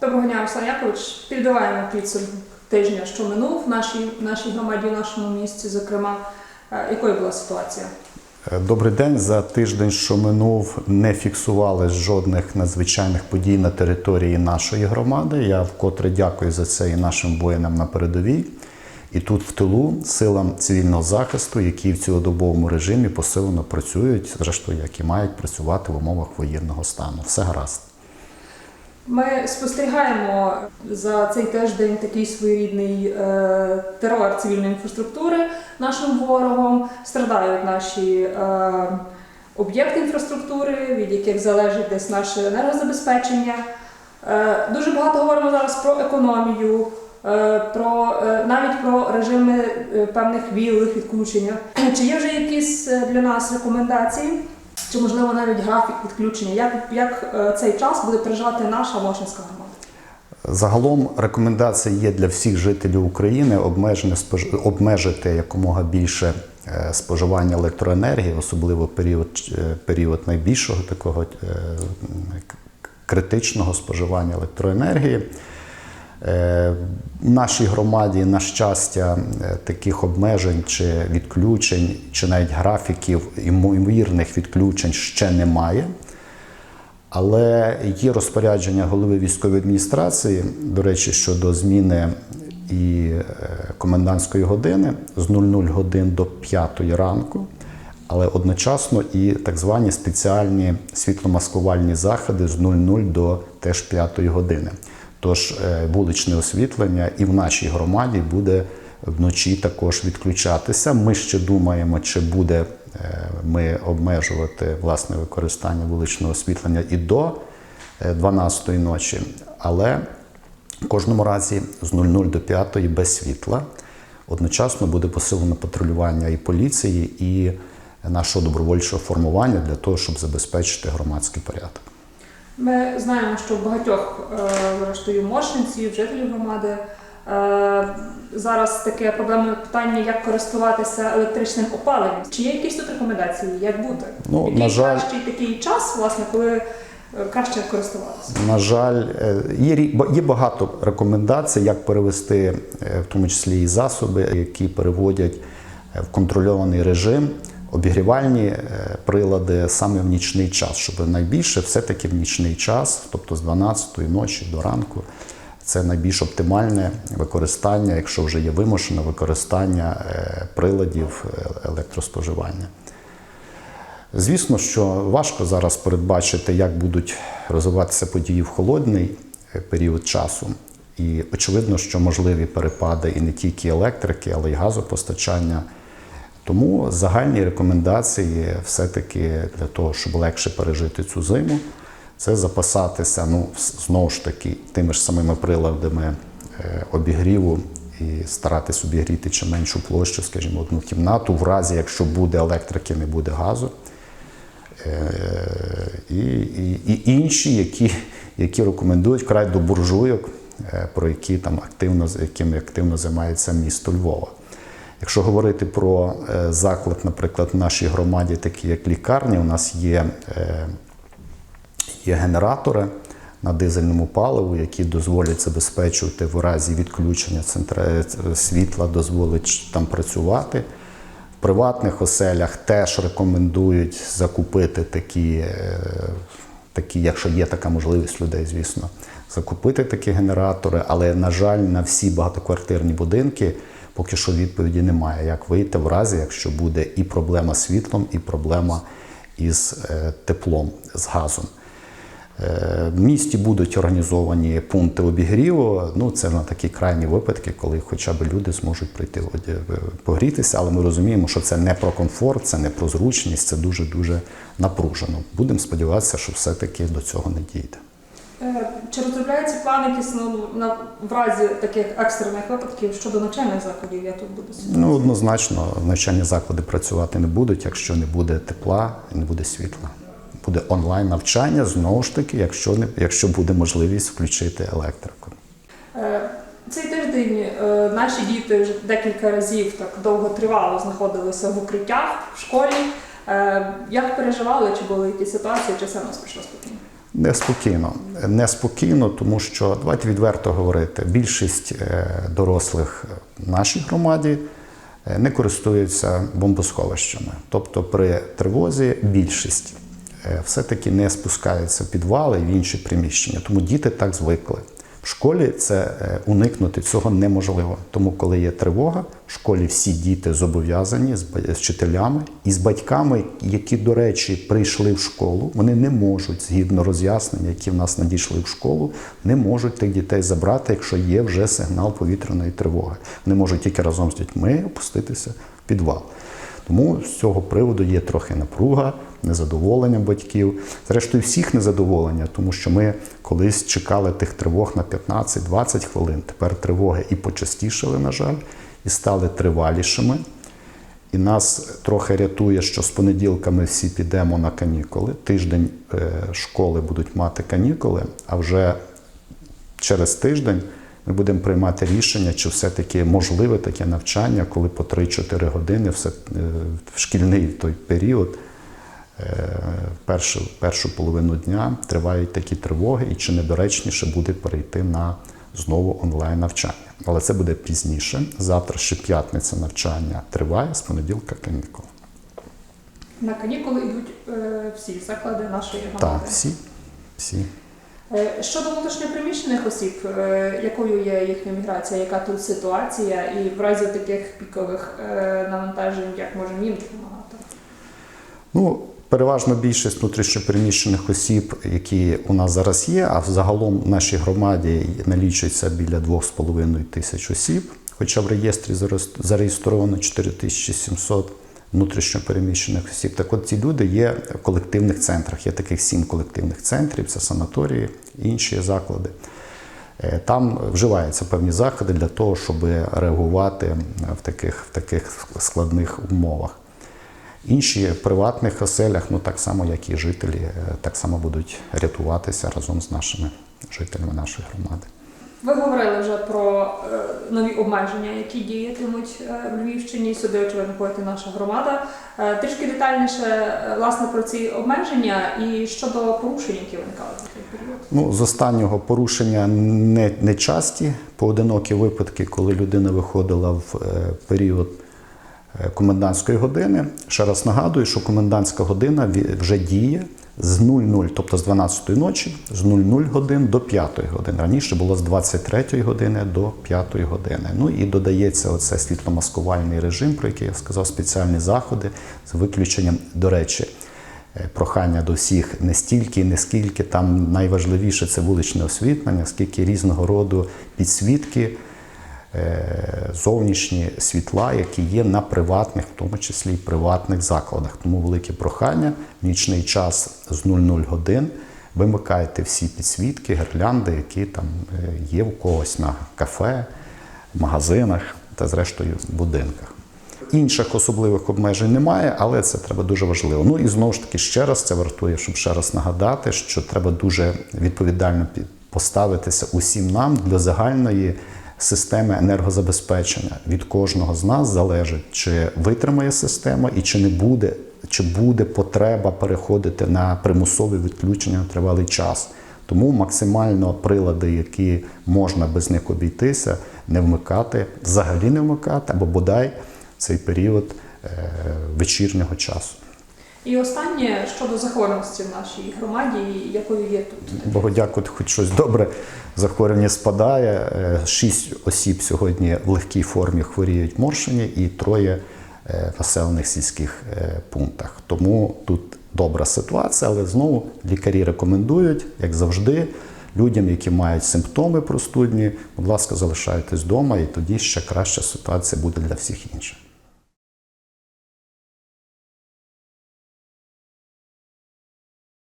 Доброго дня, Руслан Якович. Підбиваємо підсумок тижня, що минув в нашій, нашій громаді, в нашому місті. Зокрема, Е, якою була ситуація? Е, Добрий день. За тиждень, що минув, не фіксувалось жодних надзвичайних подій на території нашої громади. Я вкотре дякую за це і нашим воїнам на передовій. І тут в тилу силам цивільного захисту, які в цілодобовому режимі посилено працюють, зрештою, як і мають працювати в умовах воєнного стану. Все гаразд. Ми спостерігаємо за цей тиждень такий своєрідний е, терор цивільної інфраструктури нашим ворогом. Страдають наші е, об'єкти інфраструктури, від яких залежить десь наше енергозабезпечення. Е, дуже багато говоримо зараз про економію, про навіть про режими певних вілих відключення. Чи є вже якісь для нас рекомендації? Чи можливо навіть графік відключення? Як, як е, цей час буде переживати наша Мошинська громада? Загалом рекомендація є для всіх жителів України обмежене спож- обмежити якомога більше е, споживання електроенергії, особливо період, е, період найбільшого такого критичного споживання електроенергії. Е, В нашій громаді, на щастя, е, таких обмежень чи відключень, чи навіть графіків ймовірних відключень ще немає. Але є розпорядження голови військової адміністрації, до речі, щодо зміни і е, комендантської години з 00 годин до 5 ранку, але одночасно і так звані спеціальні світломаскувальні заходи з 00 до теж 5 години. Тож е, вуличне освітлення і в нашій громаді буде вночі також відключатися. Ми ще думаємо, чи буде е, ми обмежувати власне використання вуличного освітлення і до 12-ї ночі, але в кожному разі з 00 до 5 без світла. Одночасно буде посилено патрулювання і поліції, і нашого добровольчого формування для того, щоб забезпечити громадський порядок. Ми знаємо, що в багатьох е, зрештою мошенців, жителів громади е, зараз таке проблемне питання, як користуватися електричним опаленням. Чи є якісь тут рекомендації, як бути? Ну, Який на жаль- кращий такий час, власне, коли е, краще користуватися? На жаль, є, є багато рекомендацій, як перевести, в тому числі і засоби, які переводять в контрольований режим обігрівальні е, прилади саме в нічний час, щоб найбільше все-таки в нічний час, тобто з 12-ї ночі до ранку. Це найбільш оптимальне використання, якщо вже є вимушене використання е, приладів е, електроспоживання. Звісно, що важко зараз передбачити, як будуть розвиватися події в холодний період часу. І очевидно, що можливі перепади і не тільки електрики, але й газопостачання. Тому загальні рекомендації все-таки для того, щоб легше пережити цю зиму, це запасатися, ну, знову ж таки, тими ж самими приладами е, обігріву і старатись обігріти чим меншу площу, скажімо, одну кімнату, в разі, якщо буде електрики, не буде газу. Е, і, і, і інші, які, які рекомендують край до буржуйок, е, про які там активно, якими активно займається місто Львова. Якщо говорити про е, заклад, наприклад, в нашій громаді, такі як лікарні, у нас є, е, є генератори на дизельному паливу, які дозволять забезпечувати в разі відключення центра світла, дозволить там працювати. В приватних оселях теж рекомендують закупити такі, е, такі, якщо є така можливість людей, звісно, закупити такі генератори. Але, на жаль, на всі багатоквартирні будинки поки що відповіді немає. Як вийти в разі, якщо буде і проблема з світлом, і проблема із е, теплом, з газом. Е, В місті будуть організовані пункти обігріву. Ну, це на такі крайні випадки, коли хоча б люди зможуть прийти погрітися. Але ми розуміємо, що це не про комфорт, це не про зручність, це дуже дуже напружено. Будемо сподіватися, що все-таки до цього не дійде. Е, Чи розробляються плани якісь на, в разі таких екстрених випадків щодо навчальних закладів? Я тут буду Ну, однозначно, навчальні заклади працювати не будуть, якщо не буде тепла і не буде світла. Буде онлайн навчання знову ж таки, якщо не якщо буде можливість включити електрику. Е, Цей тиждень е, наші діти вже декілька разів так довго тривало знаходилися в укриттях в школі. Як переживали, чи були якісь ситуації, чи все нас пройшло спокійно? Неспокійно. Неспокійно, тому що давайте відверто говорити, більшість е, дорослих в нашій громаді е, не користуються бомбосховищами. Тобто при тривозі більшість е, все-таки не спускаються в підвали і в інші приміщення. Тому діти так звикли. В школі це е, уникнути цього неможливо. Тому, коли є тривога, в школі всі діти зобов'язані з вчителями і з батьками, які, до речі, прийшли в школу, вони не можуть, згідно роз'яснення, які в нас надійшли в школу, не можуть тих дітей забрати, якщо є вже сигнал повітряної тривоги. Вони можуть тільки разом з дітьми опуститися в підвал. Тому з цього приводу є трохи напруга, незадоволення батьків. Зрештою, всіх незадоволення, тому що ми колись чекали тих тривог на 15-20 хвилин. Тепер тривоги і почастішали, на жаль, і стали тривалішими. І нас трохи рятує, що з понеділка ми всі підемо на канікули. Тиждень е, школи будуть мати канікули, а вже через тиждень ми будемо приймати рішення, чи все-таки можливе таке навчання, коли по 3-4 години все, е, шкільний той період, першу, першу половину дня тривають такі тривоги, і чи недоречніше буде перейти на знову онлайн навчання. Але це буде пізніше. Завтра ще п'ятниця навчання триває, з понеділка канікули. На канікули йдуть е, всі заклади нашої Так, всі, всі. Е, Щодо внутрішньопереміщених осіб, е, якою є їхня міграція, яка тут ситуація, і в разі таких пікових е, навантажень, як можемо їм допомагати? Ну, переважно більшість внутрішньопереміщених осіб, які у нас зараз є, а загалом в нашій громаді налічується біля 2,5 тисяч осіб. Хоча в реєстрі зареєстровано 4700 внутрішньопереміщених осіб. Так от ці люди є в колективних центрах. Є таких сім колективних центрів, це санаторії, інші заклади. Е, Там вживаються певні заходи для того, щоб реагувати в таких, в таких складних умовах. Інші в приватних оселях, ну так само, як і жителі, е, так само будуть рятуватися разом з нашими жителями нашої громади. Ви говорили вже про е, нові обмеження, які діятимуть е, в Львівщині. Сюди, очевидно, входить і наша громада. Е, Трішки детальніше е, власне про ці обмеження і щодо порушень, які виникали за цей період. Ну, з останнього порушення не, не часті, поодинокі випадки, коли людина виходила в е, період комендантської години. Ще раз нагадую, що комендантська година вже діє з 00, тобто з 12 ночі, з 00 годин до 5 години. Раніше було з 23 години до 5 години. Ну і додається оце світломаскувальний режим, про який я сказав, спеціальні заходи з виключенням, до речі, е, прохання до всіх не стільки, не скільки там найважливіше це вуличне освітлення, скільки різного роду підсвітки, е, зовнішні світла, які є на приватних, в тому числі і приватних закладах. Тому велике прохання в нічний час з 00 годин. Вимикайте всі підсвітки, гірлянди, які там е, є у когось на кафе, магазинах та зрештою будинках. Інших особливих обмежень немає, але це треба дуже важливо. Ну і знову ж таки ще раз це вартує, щоб ще раз нагадати, що треба дуже відповідально поставитися усім нам для загальної системи енергозабезпечення. Від кожного з нас залежить, чи витримає система і чи не буде, чи буде потреба переходити на примусове відключення на тривалий час. Тому максимально прилади, які можна без них обійтися, не вмикати, взагалі не вмикати, або бодай цей період е, вечірнього часу. І останнє щодо захворюваності в нашій громаді, якою є тут. Богу дякувати, хоч щось добре. Захворювання спадає. Е, Шість осіб сьогодні в легкій формі хворіють Моршині і троє е, населених сільських е, пунктах. Тому тут добра ситуація, але знову лікарі рекомендують, як завжди, людям, які мають симптоми простудні, будь ласка, залишайтесь вдома, і тоді ще краща ситуація буде для всіх інших.